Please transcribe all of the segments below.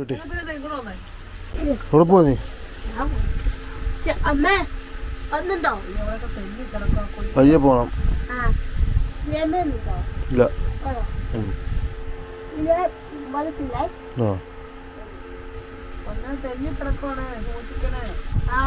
വീട്ടിൽ. എവിടെ പോവാ നീ? പയ്യെ പോണം. ഇല്ല. ആ. ഒന്ന് തെന്നി കിടക്കുവാണ് സൂക്ഷിക്കണേ. ആ.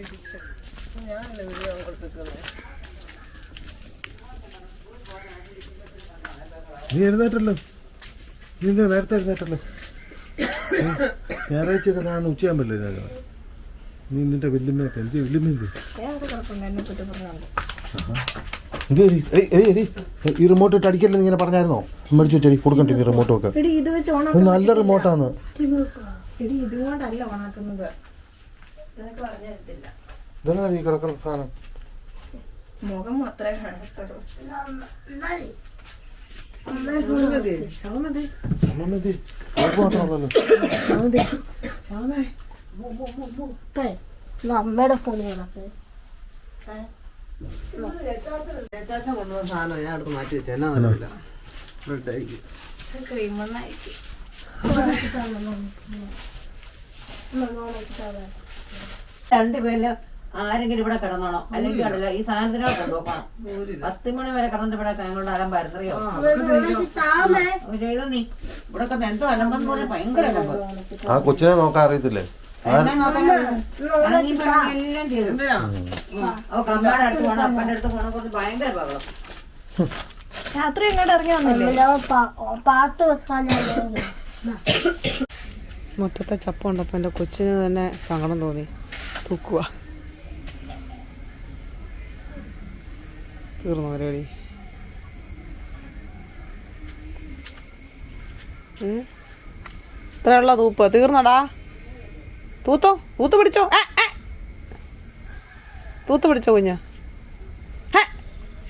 തിരിച്ച് ഞാനല്ലേ വീഡിയോ കൊടുത്തിരിക്കുന്നത് നീ എഴുന്നേറ്റല്ലോ. നീ എന്താ നേരത്തെ എഴുന്നേറ്റല്ലോ? ഞായറാഴ്ച ഞായറാഴ്ചയൊക്കെ ഞാൻ ഉച്ചയാകുമ്പല്ലേ എഴുന്നേക്കണം നീ നിന്റെ വല്യമ്മയൊക്കെ എന്ത് വല്യമ്മ ഞാൻ അവിടെ കിടപ്പുണ്ട് എന്നെ പറ്റി എന്ത് എടി? ഈ റിമോട്ട് ഇട്ട് അടിക്കല്ലേ നീ ഇങ്ങനെ പറഞ്ഞായിരുന്നോ? മേടിച്ചു വെച്ചടി കൊടുക്കണ്ടേ ഈ റിമോട്ടും ഒക്കെ. ഇത് നല്ല റിമോട്ടാണ് ഇതുകൊണ്ടല്ല ഓണാക്കുന്നത് പറഞ്ഞു തരത്തില്ല. ഇതെന്നാ ഈ കിടക്കുന്ന സാധനം? മുഖം മാത്രമേ അമ്മയുടെ കൊണ്ടുവന്ന സാധനം ഞാൻ അടുത്ത് മാറ്റി എന്നാ അറിയില്ല. രണ്ടുപേരിൽ ആരെങ്കിലും ഇവിടെ കിടന്നോണം? അല്ലെങ്കിൽ കടല ഈ സാധനത്തിനോട് കൊണ്ടുപോക്കണം? പത്ത് മണി വരെ കിടന്നിട്ട് ഇവിടെ ഞങ്ങളുടെ അലമ്പ് അറിയോ ചെയ്ത നീ. ഇവിടെ എന്തോ അലമ്പെന്ന് പറഞ്ഞാൽ ഭയങ്കര അലമ്പ്. ആ കൊച്ചിനെ നോക്കാൻ അറിയത്തില്ലേ? എല്ലാം ചെയ്തു. അടുത്ത് അപ്പന്റെ അടുത്ത് കുറച്ച് ഭയങ്കര ബഹളം. രാത്രി ഇങ്ങോട്ട് ഇറങ്ങി വന്നില്ലേ? പാട്ട് മുറ്റത്തെ ചപ്പ എന്റെ എന്റെ കൊച്ചിന് തന്നെ സങ്കടം തോന്നി. തൂക്കുക തീർന്നു പരിപാടി. ഇത്രയുള്ള തൂപ്പ്. തീർന്നടാ. തൂത്തോ? തൂത്ത് പിടിച്ചോ. തൂത്ത് പിടിച്ചോ കുഞ്ഞ?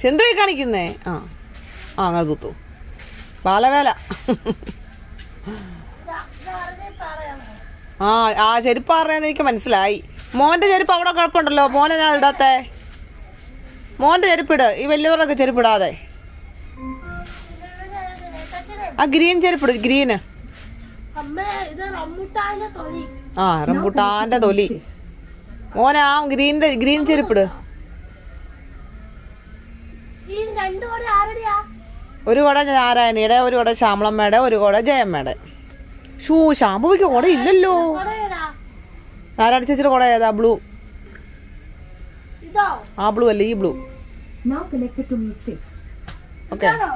സെന്തുവായി കാണിക്കുന്നേ. ആ. ആ അങ്ങനെ തൂത്തു. ബാലവേല. ആ ആ ചെരുപ്പ് അറിയാന്ന് എനിക്ക് മനസ്സിലായി. മോന്റെ ചെരുപ്പ് അവിടെ കുഴപ്പമുണ്ടല്ലോ മോനെ ഞാൻ ഇടാത്തെ? മോന്റെ ചെരുപ്പിട് ഈ വലിയവരുടെ ചെരുപ്പിടാതെ. ആ ഗ്രീൻ ചെരുപ്പിട് ഗ്രീന്. ആ റംബുട്ടാന്റെ തൊലി. മോനെ ആ ഗ്രീന്റെ ഗ്രീൻ ചെരുപ്പിട്. ഒരു കുട നാരായണിയുടെ ഒരു കുട ശ്യാമളമ്മയുടെ ഒരു കുട ജയമ്മയുടെ ഷൂ ശാമ്പുവിക്ക് കുട ഇല്ലല്ലോ. നാരായണ ചേച്ചിയുടെ കുട ഏതാ? ബ്ലൂ. ആ ബ്ലൂ അല്ലേ ഈ ബ്ലൂ. ഓക്കെ ഇതാണോ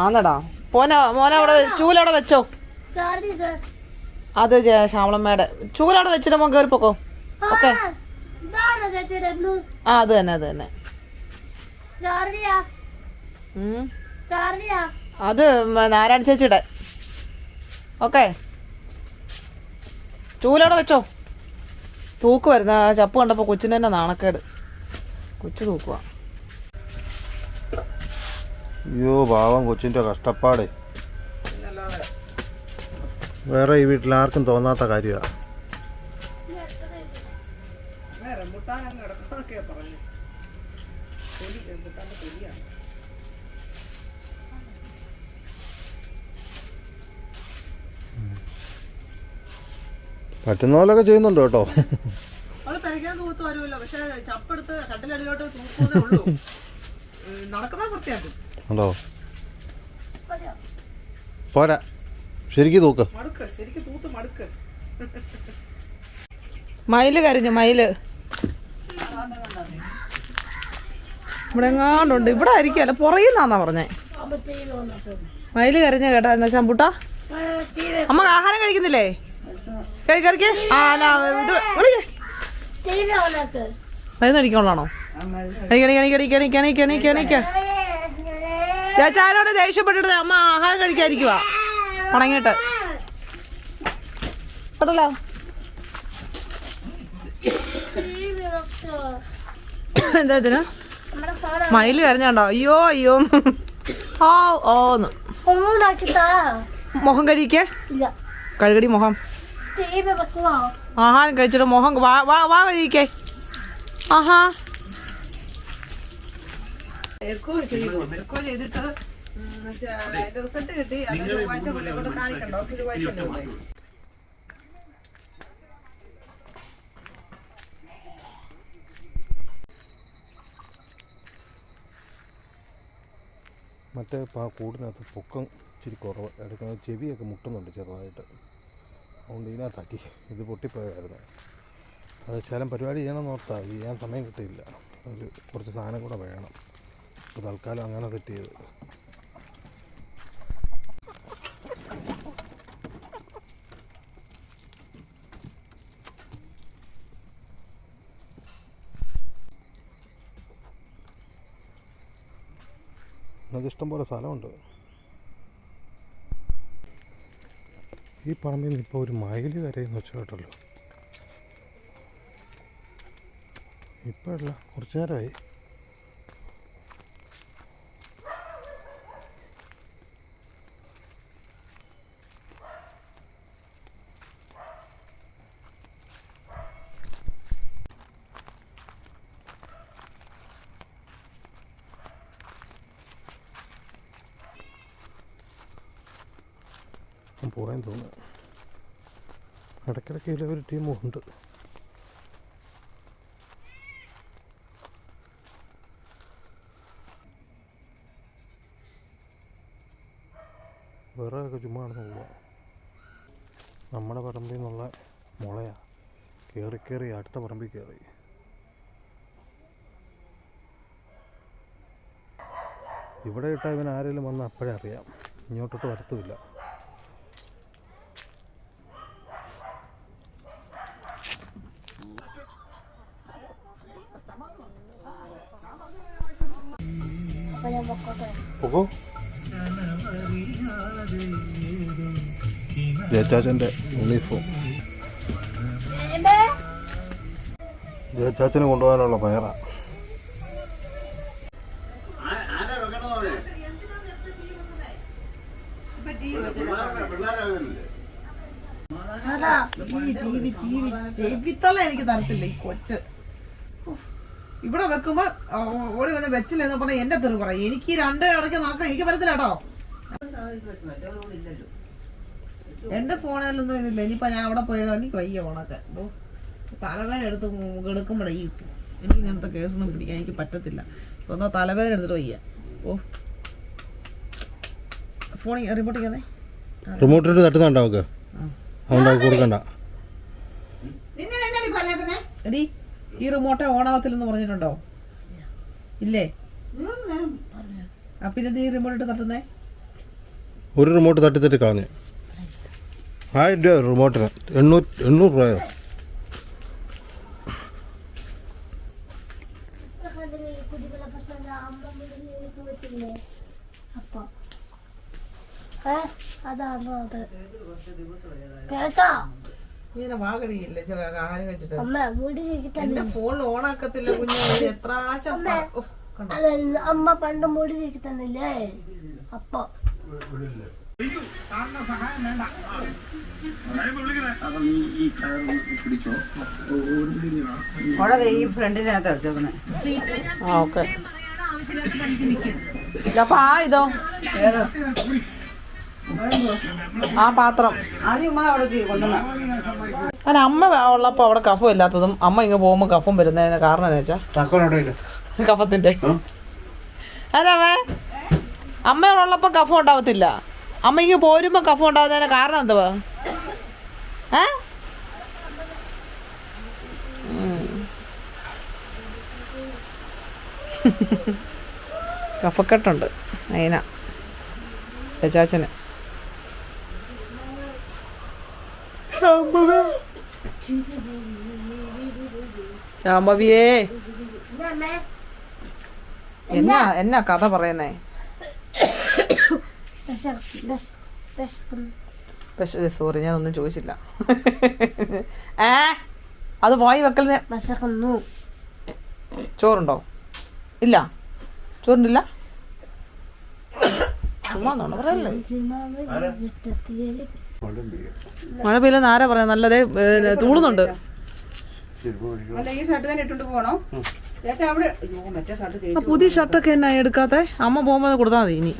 ആന്നടാ. പോന മോനെ അവിടെ ചൂലവിടെ വെച്ചോ. അത് ശ്യാമളമ്മയുടെ. ചൂലവിടെ വെച്ചിട്ട് മോൻ കയറിപ്പോക്കോ പൊക്കോ. ഓക്കെ. ആ, അത് തന്നെ അത് തന്നെ. അത് നാരായണ ചേച്ചിയുടെ. ഓക്കെ. ചൂലവിടെ വെച്ചോ. തൂക്ക് വരുന്ന ചപ്പ് കണ്ടപ്പോൾ കൊച്ചിന് തന്നെ നാണക്കേട്. കൊച്ചു തൂക്കുക അയ്യോ പാവം കൊച്ചിന്റെ കഷ്ടപ്പാടേ. വേറെ ഈ വീട്ടിൽ ആർക്കും തോന്നാത്ത കാര്യമാണ് പറ്റുന്ന പോലൊക്കെ ചെയ്യുന്നുണ്ട് കേട്ടോ. നടക്കുന്ന വൃത്തിയാക്കും. ഉണ്ടോ? പോരാ. ശരിക്ക് തൂക്ക്. മടുക്ക് ശരിക്കും തൂത്ത് മടുക്ക്. മയിൽ കരഞ്ഞു മയിൽ. ഇവിടെ എങ്ങാണ്ടുണ്ട് ഇവിടെ ആയിരിക്കുമല്ല പുറയുന്നാന്നാ പറഞ്ഞേ. മയിൽ കരഞ്ഞ കേട്ടാ എന്നാ ശമ്പൂട്ടാ അമ്മ ആഹാരം കഴിക്കുന്നില്ലേ? കഴിക്കറിക്ക് ആ ഇത് വിളിക്ക്. മരുന്ന് അടിക്കണോ കണിക്കണി കണിക്കണി കണിക്കണി കണിക്കണി കണിക്ക ചേച്ചാനോട് ദേഷ്യപ്പെട്ടിട്ട് അമ്മ ആഹാരം കഴിക്കാതിരിക്കുവാ. ഉണങ്ങിയിട്ട്. പെട്ടല്ലോ എന്താ ഇതിന്? മയിൽ കരഞ്ഞാണ്ടോ അയ്യോ അയ്യോ. ആ ഓന്ന് മുഖം കഴിക്കേ കഴുകടി മുഖം. ആഹാരം കഴിച്ചിട്ട് മുഖം വാ വാ കഴിക്കേ ആഹാ. എക്കോ ചെയ്യുമോ എക്കോ ചെയ്തിട്ട് റിസൾട്ട് കിട്ടി. അത് ചൊവ്വാഴ്ച കൊണ്ട് കൊണ്ട് കാണിക്കണ്ടോ? ചൊവ്വാഴ്ച മറ്റേ ആ കൂടിനകത്ത് പൊക്കം ഇച്ചിരി കുറവ്. എടുക്കുന്ന ചെവിയൊക്കെ മുട്ടുന്നുണ്ട് ചെറുതായിട്ട്. അതുകൊണ്ട് ഇതിനകത്താക്കി. ഇത് പൊട്ടിപ്പോയായിരുന്നു. അത് ശലം പരിപാടി ചെയ്യണമെന്ന് ഓർത്താ. ചെയ്യാൻ സമയം കിട്ടിയില്ല. ഒരു കുറച്ച് സാധനം കൂടെ വേണം. അപ്പോൾ തൽക്കാലം അങ്ങനെ സെറ്റ് ചെയ്ത്. അത് ഇഷ്ടംപോലെ സ്ഥലമുണ്ട്. ഈ പറമ്പിൽ നിന്ന് ഇപ്പോൾ ഒരു മയിൽ കരയെന്ന് വെച്ച് കേട്ടല്ലോ ഇപ്പോഴല്ല കുറച്ച് നേരമായി. പോയെന്ന് തോന്നുന്നു. ഇടയ്ക്കിടയ്ക്ക് ഇതിലെ ഒരു ടീമും ഉണ്ട്. വിറകൊക്കെ ചുമ്മാ നടന്ന് നമ്മുടെ പറമ്പിൽ നിന്നുള്ള മുളയാ. കയറി കയറി അടുത്ത പറമ്പിൽ കയറി ഇവിടെ ഇട്ടാൽ ഇവൻ ആരെങ്കിലും വന്നാൽ അപ്പോഴേ അറിയാം. ഇങ്ങോട്ടോട്ട് വരത്തുമില്ല പോകോ ജയച്ചാച്ചന്റെ യൂണിഫോം ജയച്ചാച്ചന് കൊണ്ടുപോകാനുള്ള പയറാ. ജീവി ജീവി ജീവിത്തല എനിക്ക് തരത്തില്ല ഈ കൊച്ച്. ഇവിടെ വെക്കുമ്പോ ഓടി വന്ന് വെച്ചില്ലെന്ന് പറഞ്ഞ എന്റെ തെറി പറയും. എനിക്ക് രണ്ട് ഇടയ്ക്ക് നടക്കാൻ എനിക്ക് പറ്റത്തില്ല കേട്ടോ. എന്റെ ഫോണിലൊന്നും ഇതില്ല ഇനിയിപ്പോ ഞാൻ അവിടെ പോയി എനിക്ക് വയ്യ ഓണൊക്കെ. തലവേദന എടുത്ത് എടുക്കുമ്പോഴേ ഈ എനിക്ക് ഇങ്ങനത്തെ കേസൊന്നും പിടിക്കാൻ എനിക്ക് പറ്റത്തില്ല. ഒന്നോ തലവേദന എടുത്തിട്ട് വയ്യ ഓ. ഫോൺ റിപ്പോർട്ട് ചെയ്യാതെ? റിമോട്ടിട്ട് തട്ടുന്നുണ്ടോ അവക്ക് അതുകൊണ്ട് അവൾക്ക് കൊടുക്കണ്ട. എടി. ഈ റിമോട്ടെ ഓണാകത്തില്ലെന്ന് പറഞ്ഞിട്ടുണ്ടോ? ഇല്ലേ? അപ്പൊ ഇതെന്ത് ഈ റിമോട്ട് ഇട്ട് തട്ടുന്നേ? ഒരു റിമോട്ട് തട്ടി തട്ടി കളഞ്ഞു. ആയിരം രൂപ റിമോട്ടിന് എണ്ണൂറ് എണ്ണൂറ് രൂപയോ? അതാണ് അത്? കേട്ടോ? ഇങ്ങനെ വാകടിയില്ലേ ചില ആഹാരം കഴിച്ചിട്ട്? എന്റെ ഫോൺ ഓണാക്കത്തില്ല കുഞ്ഞു. എത്ര അമ്മ പണ്ട് മുടി കേൾക്കി തന്നില്ലേ? അപ്പൊ. ഈ ഫ്രണ്ടിനകത്ത് എടുത്തേക്കുന്നത് ഓക്കെ. അപ്പൊ ആ ഇതോ. ആ പാത്രം. അല്ല അമ്മ ഉള്ളപ്പോ അവിടെ കഫം ഇല്ലാത്തതും അമ്മ ഇങ്ങ് പോകുമ്പോ കഫം വരുന്നതിന് കാരണം എന്നാ വെച്ചാ? കഫത്തിന്റെ. അതാവേ അമ്മ ഉള്ളപ്പോ കഫം ഉണ്ടാവത്തില്ല. അമ്മ ഇങ്ങ് പോരുമ്പോ കഫം ഉണ്ടാവുന്നതിന് കാരണം എന്തുവാ? ഏ. കഫക്കെട്ടുണ്ട് അതിനാ ചേച്ചാച്ചന് ശാംഭവിയേ എന്നാ എന്നാ കഥ പറയുന്നേ? പക്ഷേ സോറി ഒന്നും ചോദിച്ചില്ല. ഏ? അത് വായി വെക്കൽ ചോറുണ്ടോ? ഇല്ല. ചോറുണ്ടില്ല? ചുമ്മാ പറയല്ലേ മഴ പെയ്യില്ലെന്ന് ആരാ പറയാ നല്ലതേ തൂളുന്നുണ്ട്. അല്ല ഈ ഷർട്ട് തന്നെ ഇട്ടുകൊണ്ട് പോകണോ? ചേച്ചാ അവിടെ അയ്യോ മറ്റേ ഷർട്ട് ആ തേച്ചു പുതിയ ഷർട്ടൊക്കെ എന്നാ എടുക്കാത്തെ? അമ്മ പോകുമ്പോ കൊടുത്താ മതി ഇനി.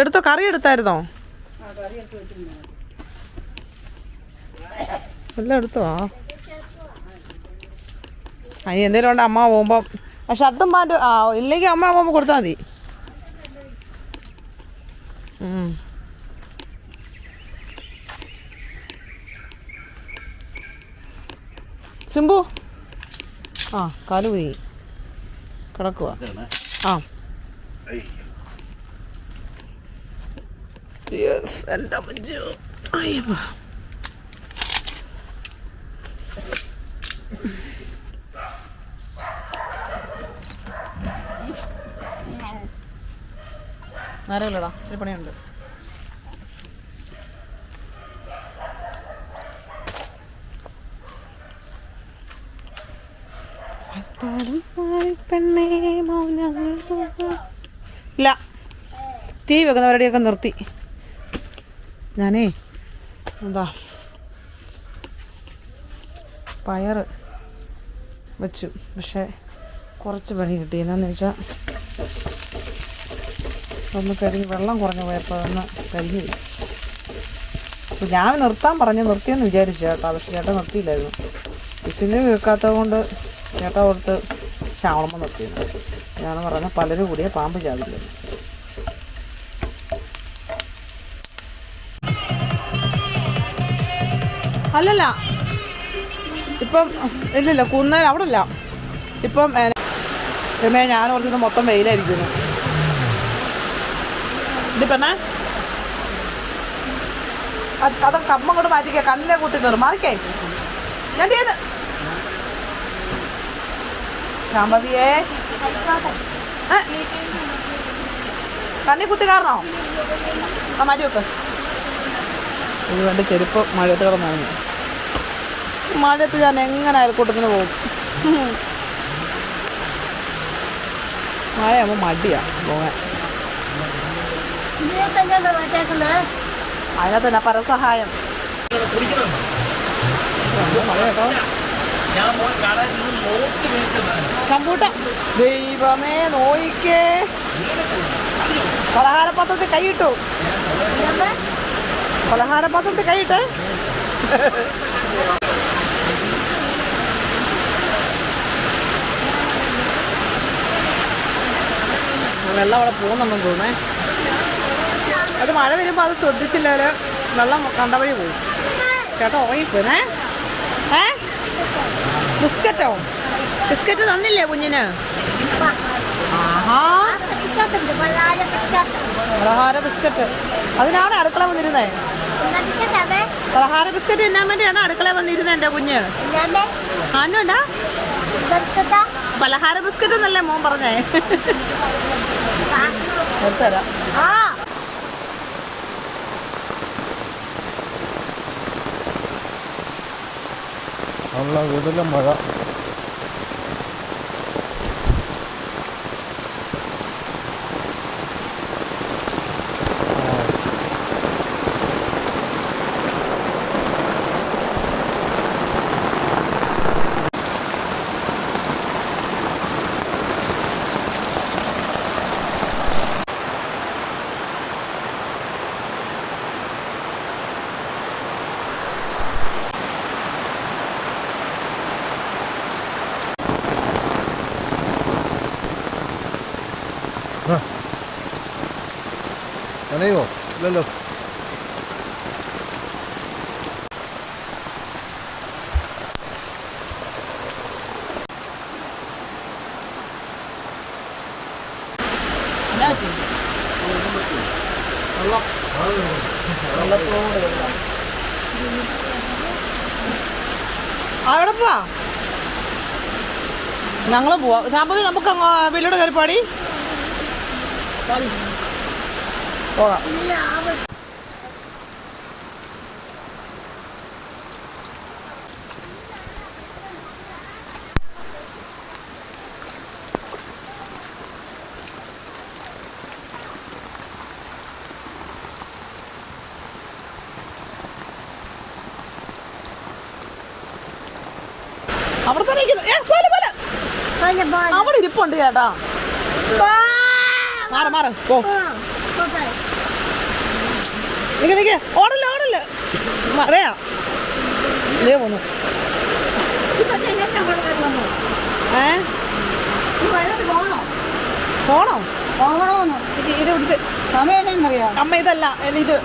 എടുത്തോ കറി എടുത്തായിരുന്നോ? എല്ലാം എടുത്തോ? ആ അനി എന്തേലും ഉണ്ട്? അമ്മ പോകുമ്പോ ആ ഷർട്ടും പാന്റും ആ ഇല്ലെങ്കിൽ അമ്മ പോകുമ്പോ കൊടുത്താൽ മതി. സിംബു. ആ കാൽ പോയി കിടക്കുക ആ. യെസ് എന്റെ മഞ്ജു. അയ്യപ്പ. നേരമില്ലടാ ഇച്ചിരി പണിയുണ്ട്. ഇല്ല. തീ വെക്കുന്ന പരിപാടിയൊക്കെ നിർത്തി. ഞാനേ എന്താ? പയർ വെച്ചു. പക്ഷേ കുറച്ച് പണി കിട്ടി. എന്നാന്ന് വെച്ചാൽ ഒന്ന് കരിഞ്ഞ് വെള്ളം കുറഞ്ഞു പോയപ്പോൾ ഒന്ന് കരിഞ്ഞു അപ്പോൾ ഞാൻ നിർത്താൻ പറഞ്ഞ് നിർത്തിയെന്ന് വിചാരിച്ചു ചേട്ടാ പക്ഷെ ചേട്ടാ നിർത്തിയില്ലായിരുന്നു. ഇസിന് കേൾക്കാത്തത് കൊണ്ട് ചേട്ടാ കൊടുത്ത് ശാവളമ്മ നിർത്തിയിരുന്നു. ഞാൻ പറഞ്ഞ പലരും കൂടിയ പാമ്പ് ചാവില്ല അല്ലല്ല. ഇപ്പം ഇല്ലില്ല കുന്നേൽ അവിടെ അല്ല ഇപ്പം ഞാൻ ഓർത്തത് മൊത്തം വെയിലായിരിക്കുന്നു. ഇത് അത് കമ്മ കൊണ്ട് കണ്ണിലെ കൂട്ടി കയറും. മാറിക്കേ. ഞാൻ ചെയ്ത്. കണ്ണി ആ മാറ്റി വെക്ക്. ഇത് വേണ്ട ചെരുപ്പ് മഴയത്ത് കിടന്നു മഴയത്ത് ഞാൻ എങ്ങനെ അയൽക്കൂട്ടത്തിന് പോകും? മഴയാകുമ്പോൾ മടിയാ പോകാൻ. അതിനകത്ത് തന്നെ പരസഹായം ദൈവമേ നോയിക്കേ. പലഹാരപാത്രത്തിൽ കൈയിട്ടു. പലഹാരപാത്രത്തിൽ കൈയിട്ടേ. വെള്ളം അവിടെ പോകുന്നുണ്ടെന്ന് തോന്നേ അത് മഴ വരുമ്പോൾ അത് ശ്രദ്ധിച്ചില്ലാൽ വെള്ളം കണ്ട വഴി പോകും ചേട്ടാ ഉറങ്ങിപ്പോനെ ഏ? ബിസ്ക്കറ്റോ? ബിസ്ക്കറ്റ് തന്നില്ലേ കുഞ്ഞിന്? ആഹാ. പലഹാര ബിസ്ക്കറ്റ്. അതിനാണ് അടുക്കള വന്നിരുന്നേ? പലഹാര ബിസ്ക്കറ്റ് തിന്നാൻ വേണ്ടിയാണ് അടുക്കള വന്നിരുന്നത് എന്റെ കുഞ്ഞ്? ആനുണ്ടാ പലഹാര ബിസ്ക്കറ്റ് എന്നല്ലേ മോൻ പറഞ്ഞേ? എടുത്തരാം നല്ല വീട്ടിലെ മഴ. ഇല്ലല്ലോ അവിടെ പോവാ. ഞങ്ങൾ പോവാ. ശാമ്പവി നമുക്ക് വീട്ടിലോട്ട് കയറി പാടി. പോകാം. അവിടെ തന്നെ. പോലെ പോലെ. അവിടെ ഇരിപ്പുണ്ട് ചേട്ടാ. മാറ മാറ. പോ. നിക്ക് നിക്ക്. ഓടല്ല ഓടല്ല. മറയാ ഇതേ പോന്നു. ഏ? പോണോ? പോകണോന്ന്. ഇത് പിടിച്ച്. സമയം അമ്മ ഇതല്ല ഇത്.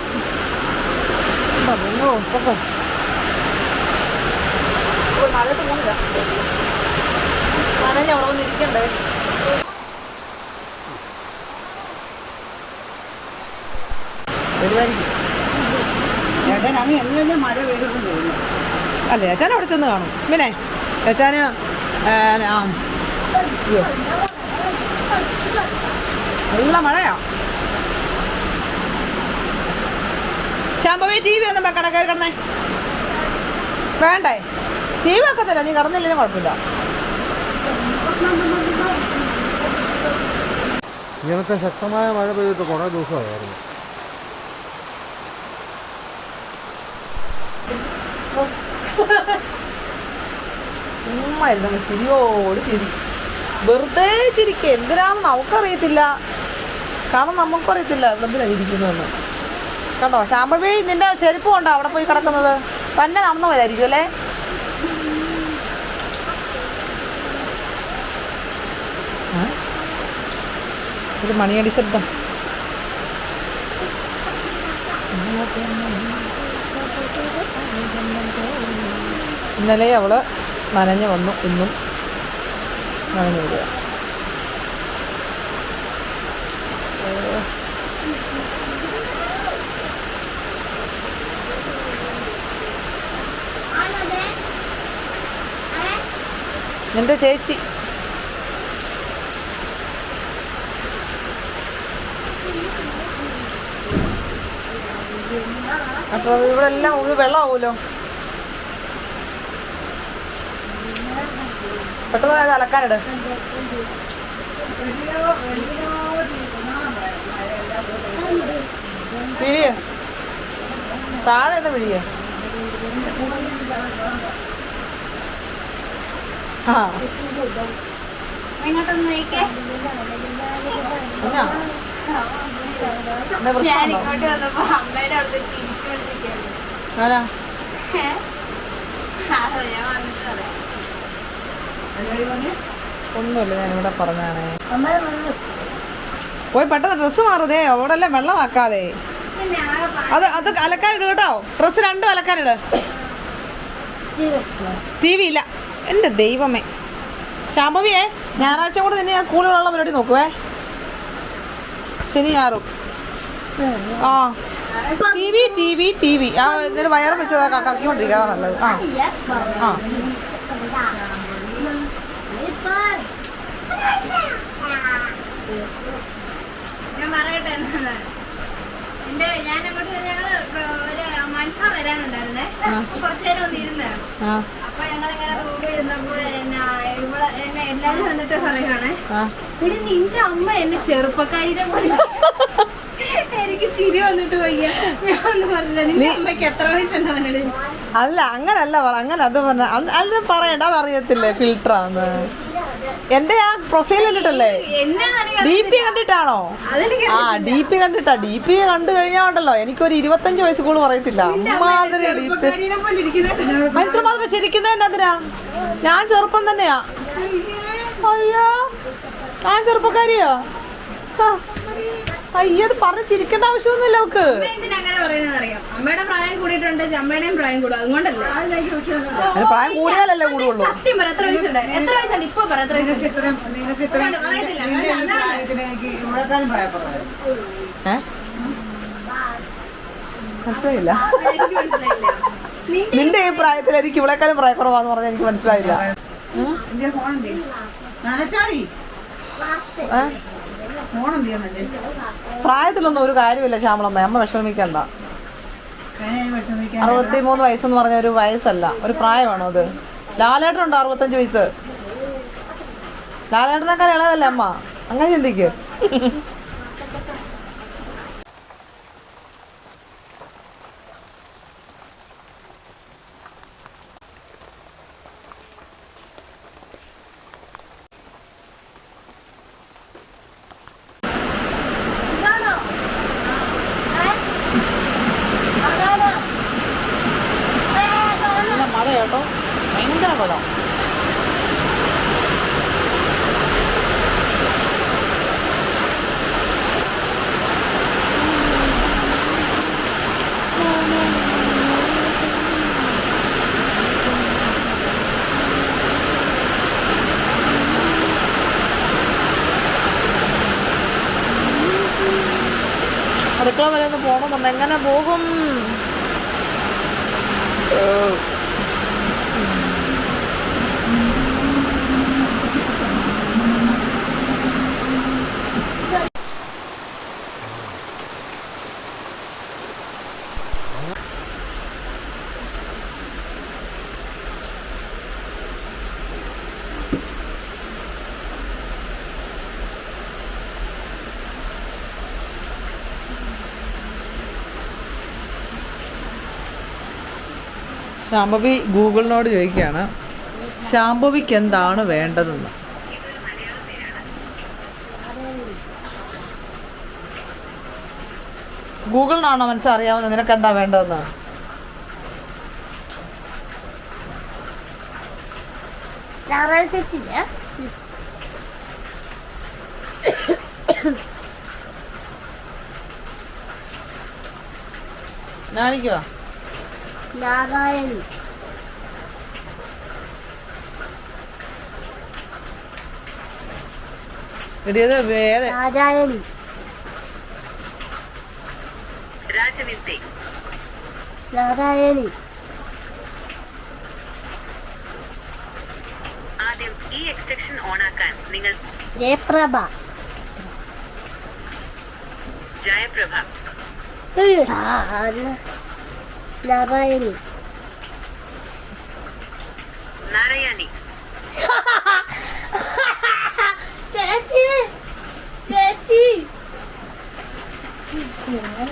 നനഞ്ഞ് അവിടെ വന്ന് ഇരിക്കണ്ടേ? അങ്ങ് മഴ പെയ്തിട്ടും തോന്നുന്നു അല്ലേ അച്ഛൻ അവിടെ ചെന്ന് കാണും. പിന്നെ അച്ഛന് നല്ല മഴയാ. ശാമ്പവേ ടി വി ഒന്നും വെക്കണ കയറി കിടന്നേ. വേണ്ടേ? ടി വി വെക്കത്തില്ല നീ കടന്നില്ലെങ്കിലും കുഴപ്പമില്ല. ഇങ്ങനത്തെ ശക്തമായ മഴ പെയ്തിട്ട് കുറേ ദിവസമായിരുന്നു. ചുമ്മാ ഇരുന്നു ചിരി. വെറുതെ ചിരിക്കുക എന്തിനാണെന്ന് അവക്കറിയത്തില്ല കാരണം നമുക്കറിയത്തില്ല എന്തിനാണ് ഇരിക്കുന്നതെന്ന് കണ്ടോ? ശാമ്പവി നിന്റെ ചെരുപ്പ് കൊണ്ടോ അവിടെ പോയി കിടക്കുന്നത്? തന്നെ നടന്നു പോയതായിരിക്കും അല്ലേ? ഒരു മണിയടി ശബ്ദം. ഇന്നലെ അവൾ നനഞ്ഞ് വന്നു. ഇന്നും നനഞ്ഞു ആണതെ നിന്റെ ചേച്ചി. അപ്പൊ ഇവിടെ എല്ലാം ഇത് വെള്ളമാവുമല്ലോ പെട്ടെന്ന് അലക്കാനിട്. പിഴിയ. താഴെ ഒന്ന് പിഴിയ. ആ. ഇങ്ങോട്ട് വന്നപ്പോ അമ്മയുടെ അവിടുത്തെ അതാ ഞാൻ വന്നിട്ട് പറയാം. ഒന്നുമില്ല ഞാനിവിടെ പറഞ്ഞാണേ പോയി പെട്ടെന്ന് ഡ്രസ്സ് മാറുതേ അവിടെ എല്ലാം വെള്ളമാക്കാതെ അത് അത് അലക്കാനിട് കേട്ടോ. ഡ്രസ്സ് രണ്ടും അലക്കാനിട്. ടി വി ഇല്ല എന്റെ ദൈവമേ. ശാംഭവിയെ ഞായറാഴ്ച കൂടെ തന്നെ ഞാൻ സ്കൂളിലുള്ള പരിപാടി നോക്കുവേ. ശനി ഞാറും ആ. T V T V T V. ആ ഇതിന് വയറ് വെച്ചതാ കറക്കിക്കൊണ്ടിരിക്കുക നല്ലത്. ആ. ആ. ഞാൻ പറയട്ടെ എന്നാണ് എന്റെ ഞാൻ അങ്ങോട്ട് ഞങ്ങൾ ഒരു മൺഫ വരാനുണ്ടായിരുന്നേ. കുറച്ചു നേരം ഒന്ന് ഇരുന്നാണ് ആ. അപ്പൊ ഞങ്ങളിങ്ങനെ റൂമിൽ ഇരുന്നപ്പോൾ ഇവിടെ എന്നെ എല്ലാരും വന്നിട്ട് പറയുവാണേ. പിന്നെ നിന്റെ അമ്മ എന്നെ ചെറുപ്പക്കാരിയുടെ പോലെ. എനിക്ക് ചിരി വന്നിട്ട് വയ്യ. ഞാൻ ഒന്ന് പറഞ്ഞില്ല. നിന്റെ അമ്മയ്ക്ക് എത്ര വയസ്സുണ്ടെന്നു അല്ല അങ്ങനല്ല പറ അങ്ങനെ അത് പറഞ്ഞ അത് അത് പറയണ്ട അതറിയത്തില്ലേ? ഫിൽറ്ററാന്ന് എന്റെ ആ പ്രൊഫൈൽ കണ്ടിട്ടല്ലേ? ഡി പി കണ്ടിട്ടാണോ? ആ ഡി പി കണ്ടിട്ടാ. ഡി പി കണ്ടു കഴിഞ്ഞാ ഉണ്ടല്ലോ. എനിക്കൊരു ഇരുപത്തഞ്ച് വയസ്സ് കൂടുതൽ പറയത്തില്ല. അമ്മാതിരി ഡി പി ഞാൻ ചെറുപ്പം തന്നെയാ. അയ്യോ. ഞാൻ ചെറുപ്പക്കാരിയാ. അയ്യോ അത് പറഞ്ഞ് ചിരിക്കേണ്ട ആവശ്യമൊന്നുമില്ല അവക്ക്. അങ്ങനെ പറയുന്നത് അറിയാം? അമ്മയുടെ പ്രായം കൂടിയിട്ടുണ്ട് അമ്മയുടെയും പ്രായം കൂടും അതുകൊണ്ടല്ലേ? പ്രായം കൂടിയാലല്ലേ കൂടുള്ളൂ. സത്യം പറ എത്ര വയസ്സുണ്ട്? എത്ര വയസ്സുണ്ട്? ഇപ്പൊ പറ എത്ര വയസ്സുണ്ട്? ഇത്രയും പറയത്തില്ല നിന്റെ ഈ മനസ്സിലായില്ല. നിന്റെ പ്രായത്തിൽ എനിക്ക് ഇവിടെക്കാളും പ്രായക്കുറവാന്ന് പറഞ്ഞാൽ എനിക്ക് മനസ്സിലായില്ല. എന്ത് നനച്ചാടി. ഏ? പ്രായത്തിലൊന്നും ഒരു കാര്യമില്ല ശ്യാമളമ്മ. അമ്മ വിഷമിക്കണ്ട. അറുപത്തി മൂന്ന് വയസ്സെന്ന് പറഞ്ഞ ഒരു വയസ്സല്ല. ഒരു പ്രായമാണോ അത്? ലാലേട്ടനുണ്ടോ അറുപത്തഞ്ച് വയസ്സ്? ലാലേട്ടനെക്കാൾ ഇളയതല്ലേ അമ്മ? അങ്ങനെ ചിന്തിക്ക് ഇതാണോ ഏ? അതാണോ ഏ, തോന്നുന്നു. നല്ല മഴ കേട്ടോ ഭയങ്കര കുളം അടുക്കള വരെ ഒന്ന് പോകണമെന്നുണ്ട് എങ്ങനെ പോകും? ശാംഭവി ഗൂഗിളിനോട് ചോദിക്കുകയാണ് ശാംഭവിക്ക് എന്താണ് വേണ്ടതെന്ന്? ഗൂഗിളിനാണോ മനസ്സറിയാവുന്നത് നിനക്ക് എന്താ വേണ്ടതെന്ന്? ഞാനിക്കുവാ നാരായണി നാരായണി നാരായണി ആദ്യം ഈ എക്സ്റ്റൻഷൻ ഓണാക്കാൻ നിങ്ങൾ ജയപ്രഭ. ജയപ്രഭ. నారాయణి నారాయణి చేచి చేచి Yeah.